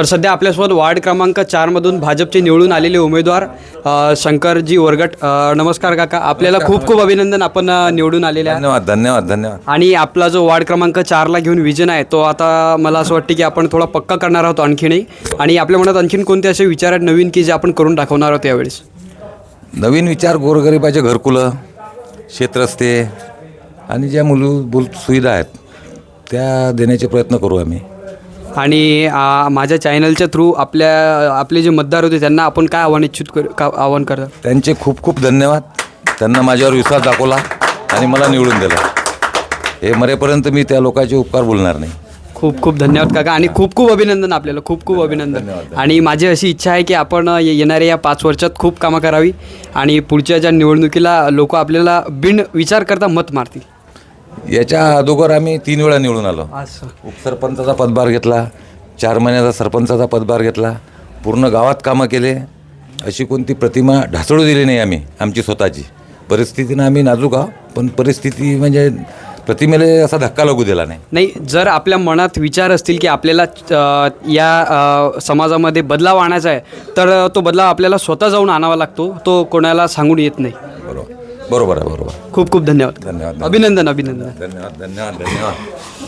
तर सध्या आपल्यासोबत वार्ड क्रमांक चारमधून भाजपचे निवडून आलेले उमेदवार अ, शंकरजी वरगट. अ, नमस्कार काका. आपल्याला खूप खूप अभिनंदन. आपण अ, निवडून आलेले आहे धन्यवाद धन्यवाद धन्यवाद. आणि आपला जो वार्ड क्रमांक चारला घेऊन विजन आहे तो आता मला असं वाटतं की आपण थोडा पक्का करणार आहोत आणखीनही. आणि आपल्या मनात आणखीन कोणते असे विचार आहेत नवीन की जे आपण करून दाखवणार आहोत यावेळेस? नवीन विचार गोरगरिबाचे घरकुलं शेतरस्ते आणि ज्या मूलभूत सुविधा आहेत त्या देण्याचे प्रयत्न करू आम्ही. आणि माझ्या चॅनलच्या थ्रू आपल्या आपले जे मतदार होते त्यांना आपण काय आव्हान इच्छित कर का आव्हान करता? त्यांचे खूप खूप धन्यवाद. त्यांना माझ्यावर विश्वास दाखवला आणि मला निवडून दिला. हे मरेपर्यंत मी त्या लोकांचे उपकार बोलणार नाही. खूप खूप धन्यवाद काका आणि खूप खूप अभिनंदन आपल्याला. खूप खूप अभिनंदन. आणि माझी अशी इच्छा आहे की आपण येणाऱ्या या पाच वर्षात खूप कामं करावी आणि पुढच्या ज्या निवडणुकीला लोक आपल्याला बिन विचार करता मत मारतील. याच्या अगोदर आम्ही तीन वेळा निवडून आलो. असं. उपसरपंचाचा पदभार घेतला चार महिन्याचा सरपंचाचा पदभार घेतला पूर्ण गावात कामं केले. अशी कोणती प्रतिमा ढासळू दिली नाही आम्ही आमची स्वतःची. परिस्थितीनं आम्ही नाजूक आहोत पण परिस्थिती म्हणजे प्रतिमेला असा धक्का लागू दिला नाही. नाही जर आपल्या मनात विचार असतील की आपल्याला अ, या अ, समाजामध्ये बदलाव आणायचा आहे तर तो बदलाव आपल्याला स्वतः जाऊन आणावा लागतो तो कोणाला सांगून येत नाही. बरोबर आहे बरोबर खूप खूप धन्यवाद धन्यवाद. अभिनंदन अभिनंदन. धन्यवाद धन्यवाद धन्यवाद.